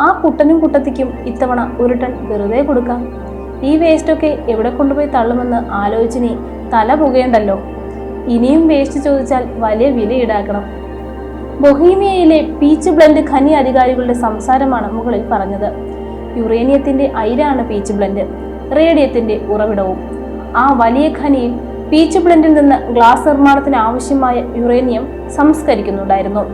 ആ കുട്ടനും കുട്ടത്തിക്കും ഇത്തവണ ഒരു ടൺ വെറുതെ കൊടുക്കാം. ഈ വേസ്റ്റൊക്കെ എവിടെ കൊണ്ടുപോയി തള്ളുമെന്ന് ആലോചിച്ച് നീ തല പുകയണ്ടല്ലോ. ഇനിയും വേസ്റ്റ് ചോദിച്ചാൽ വലിയ വില ഈടാക്കണം. ബൊഹീമിയയിലെ പീച്ച് ബ്ലൻഡ് ഖനി അധികാരികളുടെ സംസാരമാണ് മുകളിൽ പറഞ്ഞത്. യുറേനിയത്തിന്റെ അയിരാണ് പീച്ച് ബ്ലൻഡ് റേഡിയത്തിന്റെ ഉറവിടവും. ആ വലിയ ഖനിയിൽ പീച്ച് ബ്ലൻഡിൽ നിന്ന് ഗ്ലാസ് നിർമ്മാണത്തിന് ആവശ്യമായ യുറേനിയം സംസ്കരിക്കുന്നുണ്ടായിരുന്നു.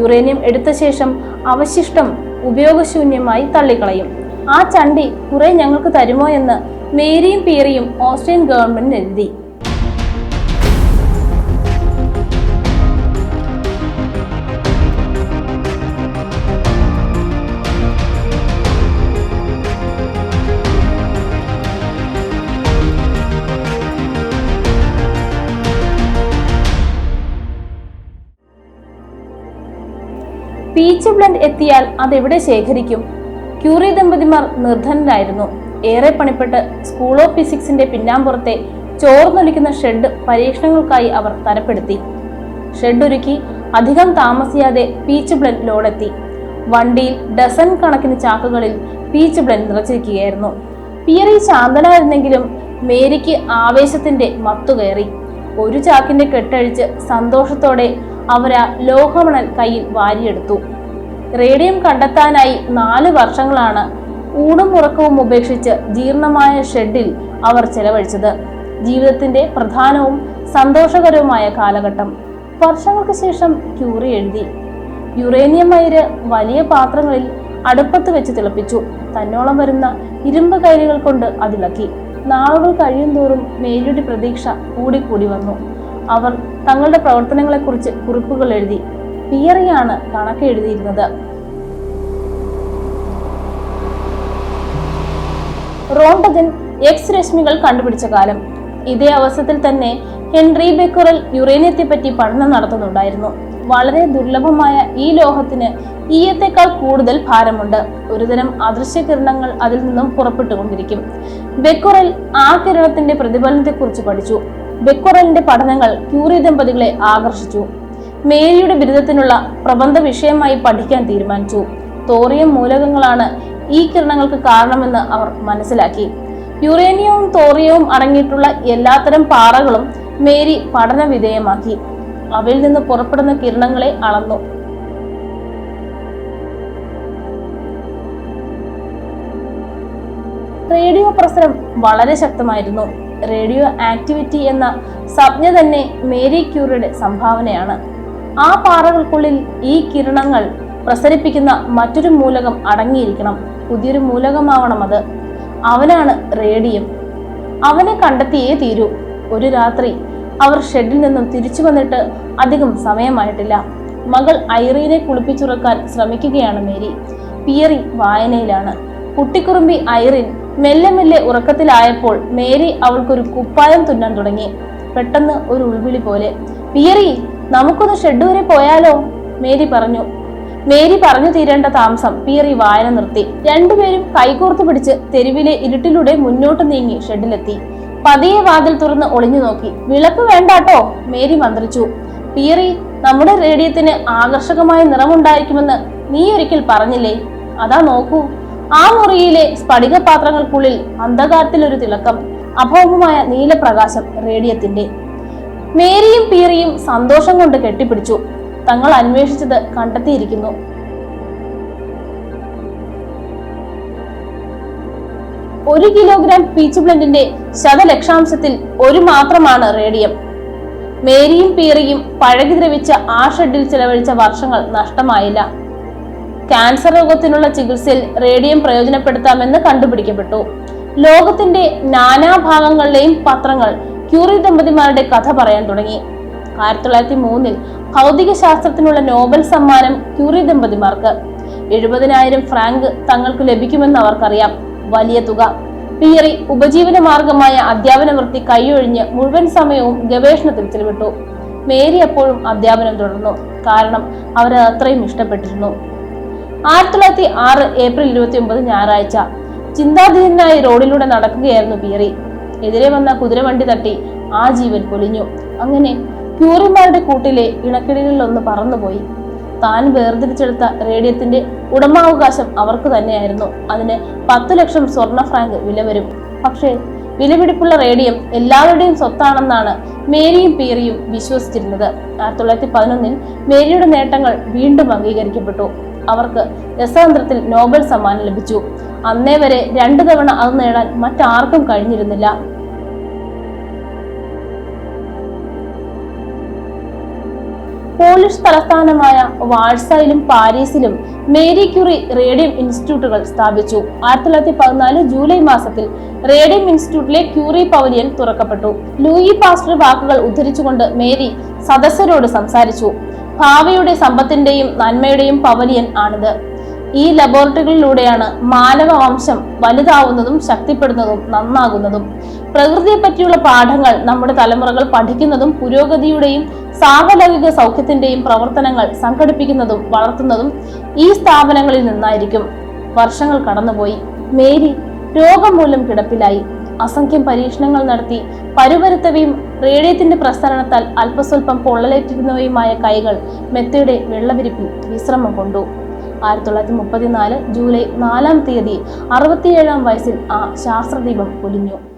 യുറേനിയം എടുത്ത ശേഷം അവശിഷ്ടം ഉപയോഗശൂന്യമായി തള്ളിക്കളയും. ആ ചണ്ടി കുറെ ഞങ്ങൾക്ക് തരുമോ എന്ന് മേരിയും പീറിയും ഓസ്ട്രേലിയൻ ഗവൺമെന്റിന് എഴുതി. ബ്ലെൻഡ് എത്തിയാൽ അതെവിടെ ശേഖരിക്കും? ക്യൂറി ദമ്പതിമാർ നിർധനരായിരുന്നു. ഏറെ പണിപ്പെട്ട് സ്കൂൾ ഓഫ് ഫിസിക്സിന്റെ പിന്നാമ്പുറത്തെ ചോർന്നൊലിക്കുന്ന ഷെഡ് പരീക്ഷണങ്ങൾക്കായി അവർ തരപ്പെടുത്തി. ഷെഡ് ഒരുക്കി അധികം താമസിയാതെ പീച്ച് ബ്ലെൻഡ് ലോഡെത്തി. വണ്ടിയിൽ ഡസൻ കണക്കിന് ചാക്കുകളിൽ പീച്ച് ബ്ലെൻഡ് നിറച്ചിരിക്കുകയായിരുന്നു. പിയറി ശാന്തനായിരുന്നെങ്കിലും മേരിക്ക് ആവേശത്തിന്റെ മത്തുകയറി ഒരു ചാക്കിന്റെ കെട്ടഴിച്ച് സന്തോഷത്തോടെ അവരാ ലോഹമണൽ കയ്യിൽ വാരിയെടുത്തു. റേഡിയം കണ്ടെത്താനായി നാല് വർഷങ്ങളാണ് ഊണും ഉറക്കവും ഉപേക്ഷിച്ച് ജീർണമായ ഷെഡിൽ അവർ ചെലവഴിച്ചത്. ജീവിതത്തിന്റെ പ്രധാനവും സന്തോഷകരവുമായ കാലഘട്ടം വർഷങ്ങൾക്ക് ശേഷം ക്യൂറി എഴുതി. യുറേനിയം മയിര് വലിയ പാത്രങ്ങളിൽ അടുപ്പത്ത് വെച്ച് തിളപ്പിച്ചു. തന്നോളം വരുന്ന ഇരുമ്പ് കൈലുകൾ കൊണ്ട് അതിളക്കി. നാളുകൾ കഴിയും തോറും മേരിയുടെ പ്രതീക്ഷ കൂടിക്കൂടി വന്നു. അവർ തങ്ങളുടെ പ്രവർത്തനങ്ങളെക്കുറിച്ച് കുറിപ്പുകൾ എഴുതി. പിയറിയാണ് കണക്ക് എഴുതിയിരുന്നത് റോണ്ടജൻ എക്സ് രശ്മികൾ കണ്ടുപിടിച്ച കാലം. ഇതേ അവസരത്തിൽ തന്നെ ഹെൻറി ബെക്കുറൽ യുറേനിയത്തെ പറ്റി പഠനം നടത്തുന്നുണ്ടായിരുന്നു. വളരെ ദുർലഭമായ ഈ ലോഹത്തിന് ഈയത്തെക്കാൾ കൂടുതൽ ഭാരമുണ്ട്. ഒരുതരം അദൃശ്യ കിരണങ്ങൾ അതിൽ നിന്നും പുറപ്പെട്ടുകൊണ്ടിരിക്കും. ബെക്കുറൽ ആ കിരണത്തിന്റെ പ്രതിഫലനത്തെക്കുറിച്ച് പഠിച്ചു. ബെക്കുറലിന്റെ പഠനങ്ങൾ ക്യൂറി ദമ്പതികളെ ആകർഷിച്ചു. മേരിയുടെ ബിരുദത്തിനുള്ള പ്രബന്ധ വിഷയമായി പഠിക്കാൻ തീരുമാനിച്ചു. തോറിയം മൂലകങ്ങളാണ് ഈ കിരണങ്ങൾക്ക് കാരണമെന്ന് അവർ മനസ്സിലാക്കി. യുറേനിയവും തോറിയവും അടങ്ങിയിട്ടുള്ള എല്ലാത്തരം പാറകളും മേരി പഠന വിധേയമാക്കി. അവയിൽ നിന്ന് പുറപ്പെടുന്ന കിരണങ്ങളെ അളന്നു. റേഡിയോ പ്രസരം വളരെ ശക്തമായിരുന്നു. റേഡിയോ ആക്ടിവിറ്റി എന്ന സംജ്ഞ തന്നെ മേരി ക്യൂറിയുടെ സംഭാവനയാണ്. ആ പാറകൾക്കുള്ളിൽ ഈ കിരണങ്ങൾ പ്രസരിപ്പിക്കുന്ന മറ്റൊരു മൂലകം അടങ്ങിയിരിക്കണം. പുതിയൊരു മൂലകമാവണം അത് അവനാണ് റേഡിയം. അവനെ കണ്ടെത്തിയേ തീരൂ. ഒരു രാത്രി അവർ ഷെഡിൽ നിന്നും തിരിച്ചു വന്നിട്ട് അധികം സമയമായിട്ടില്ല. മകൾ ഐറീനെ കുളിപ്പിച്ചുറക്കാൻ ശ്രമിക്കുകയാണ് മേരി. പിയറി വായനയിലാണ്. കുട്ടിക്കുറുമ്പി ഐറിൻ മെല്ലെ മെല്ലെ ഉറക്കത്തിലായപ്പോൾ മേരി അവൾക്കൊരു കുപ്പായം തുന്നാൻ തുടങ്ങി. പെട്ടെന്ന് ഒരു ഉൾവിളി പോലെ പിയറി നമുക്കൊന്ന് ഷെഡ് വരെ പോയാലോ? മേരി പറഞ്ഞു. മേരി പറഞ്ഞു തീരേണ്ട താമസം. പീറി വായന നിർത്തി. രണ്ടുപേരും കൈകോർത്ത് പിടിച്ച് തെരുവിലെ ഇരുട്ടിലൂടെ മുന്നോട്ട് നീങ്ങി ഷെഡിലെത്തി. പതിയെ വാതിൽ തുറന്ന് ഒളിഞ്ഞു നോക്കി. വിളക്ക് വേണ്ടാട്ടോ? മേരി മന്ത്രിച്ചു. പീറി നമ്മുടെ റേഡിയത്തിന് ആകർഷകമായ നിറമുണ്ടായിരിക്കുമെന്ന് നീ ഒരിക്കൽ പറഞ്ഞില്ലേ? അതാ നോക്കൂ. ആ മുറിയിലെ സ്ഫടിക പാത്രങ്ങൾക്കുള്ളിൽ അന്ധകാരത്തിൽ ഒരു തിളക്കം അഭൗമമായ നീലപ്രകാശം റേഡിയത്തിന്റെ മേരിയും പീറിയും സന്തോഷം കൊണ്ട് കെട്ടിപ്പിടിച്ചു. തങ്ങൾ അന്വേഷിച്ചത് കണ്ടെത്തിയിരിക്കുന്നു. ഒരു കിലോഗ്രാം പീച്ച് ബ്ലെൻഡിന്റെ ശതലക്ഷാംശത്തിൽ ഒരു മാത്രമാണ് റേഡിയം. മേരിയും പീറിയും പഴകി ദ്രവിച്ച ആ ഷെഡിൽ ചെലവഴിച്ച വർഷങ്ങൾ നഷ്ടമായില്ല. ക്യാൻസർ രോഗത്തിനുള്ള ചികിത്സയിൽ റേഡിയം പ്രയോജനപ്പെടുത്താമെന്ന് കണ്ടുപിടിക്കപ്പെട്ടു. ലോകത്തിന്റെ നാനാഭാഗങ്ങളിലെയും പത്രങ്ങൾ ക്യൂറി ദമ്പതിമാരുടെ കഥ പറയാൻ തുടങ്ങി. ആയിരത്തി തൊള്ളായിരത്തി മൂന്നിൽ ഭൗതിക ശാസ്ത്രത്തിനുള്ള നോബൽ സമ്മാനം ക്യൂറി ദമ്പതിമാർക്ക് എഴുപതിനായിരം ഫ്രാങ്ക് തങ്ങൾക്ക് ലഭിക്കുമെന്ന് അവർക്കറിയാം. വലിയ തുക. പിയറി ഉപജീവന മാർഗമായ അധ്യാപന വൃത്തി കൈയൊഴിഞ്ഞ് മുഴുവൻ സമയവും ഗവേഷണത്തിൽ ചെലവിട്ടു. മേരി അപ്പോഴും അധ്യാപനം തുടർന്നു. കാരണം അവരത് അത്രയും ഇഷ്ടപ്പെട്ടിരുന്നു. ആയിരത്തി തൊള്ളായിരത്തി ആറ് ഏപ്രിൽ ഇരുപത്തി ഒമ്പത് ഞായറാഴ്ച ചിന്താധീനനായി റോഡിലൂടെ നടക്കുകയായിരുന്നു പിയറി എതിരെ വന്ന കുതിരവണ്ടി തട്ടി ആ ജീവൻ പൊലിഞ്ഞു. അങ്ങനെ ക്യൂറിമാരുടെ കൂട്ടിലെ ഇണക്കിടികളിൽ ഒന്ന് പറന്നുപോയി. താൻ വേർതിരിച്ചെടുത്ത റേഡിയത്തിന്റെ ഉടമാവകാശം അവർക്ക് തന്നെയായിരുന്നു. അതിന് പത്തു ലക്ഷം സ്വർണ ഫ്രാങ്ക് വില വരും. പക്ഷേ വിലപിടിപ്പുള്ള റേഡിയം എല്ലാവരുടെയും സ്വത്താണെന്നാണ് മേരിയും പീറിയും വിശ്വസിച്ചിരുന്നത്. ആയിരത്തി തൊള്ളായിരത്തി പതിനൊന്നിൽ മേരിയുടെ നേട്ടങ്ങൾ വീണ്ടും അംഗീകരിക്കപ്പെട്ടു. അവർക്ക് രസതന്ത്രത്തിൽ നോബൽ സമ്മാനം ലഭിച്ചു. അന്നേ വരെ രണ്ടു തവണ അത് നേടാൻ മറ്റാർക്കും കഴിഞ്ഞിരുന്നില്ല. പോളിഷ് തലസ്ഥാനമായ വാഴ്സയിലും പാരീസിലും മേരി ക്യൂറി റേഡിയം ഇൻസ്റ്റിറ്റ്യൂട്ടുകൾ സ്ഥാപിച്ചു. ആയിരത്തി തൊള്ളായിരത്തി പതിനാല് ജൂലൈ മാസത്തിൽ റേഡിയം ഇൻസ്റ്റിറ്റ്യൂട്ടിലെ ക്യൂറി പവലിയൻ തുറക്കപ്പെട്ടു. ലൂയി പാസ്റ്റർ വാക്കുകൾ ഉദ്ധരിച്ചുകൊണ്ട് മേരി സദസ്യരോട് സംസാരിച്ചു. ഭാവിയുടെ സമ്പത്തിന്റെയും നന്മയുടെയും പവലിയൻ ആണിത്. ഈ ലബോറട്ടറികളിലൂടെയാണ് മാനവ വംശം വലുതാവുന്നതും ശക്തിപ്പെടുന്നതും നന്നാകുന്നതും. പ്രകൃതിയെ പറ്റിയുള്ള പാഠങ്ങൾ നമ്മുടെ തലമുറകൾ പഠിക്കുന്നതും പുരോഗതിയുടെയും സാഹലൗകിക സൗഖ്യത്തിന്റെയും പ്രവർത്തനങ്ങൾ സംഘടിപ്പിക്കുന്നതും വളർത്തുന്നതും ഈ സ്ഥാപനങ്ങളിൽ നിന്നായിരിക്കും. വർഷങ്ങൾ കടന്നുപോയി. മേരി രോഗം മൂലം കിടപ്പിലായി. അസംഖ്യം പരീക്ഷണങ്ങൾ നടത്തി. പരുവരുത്തവയും റേഡിയത്തിന്റെ പ്രസരണത്താൽ അല്പസ്വല്പം പൊള്ളലേറ്റിരുന്നവയുമായ കൈകൾ മെത്തയുടെ വെള്ളവിരിപ്പിൽ വിശ്രമം കൊണ്ടു. ആയിരത്തി തൊള്ളായിരത്തി മുപ്പത്തിനാല് ജൂലൈ നാലാം തീയതി അറുപത്തിയേഴാം വയസ്സിൽ ആ ശാസ്ത്രദീപം പൊലിഞ്ഞു.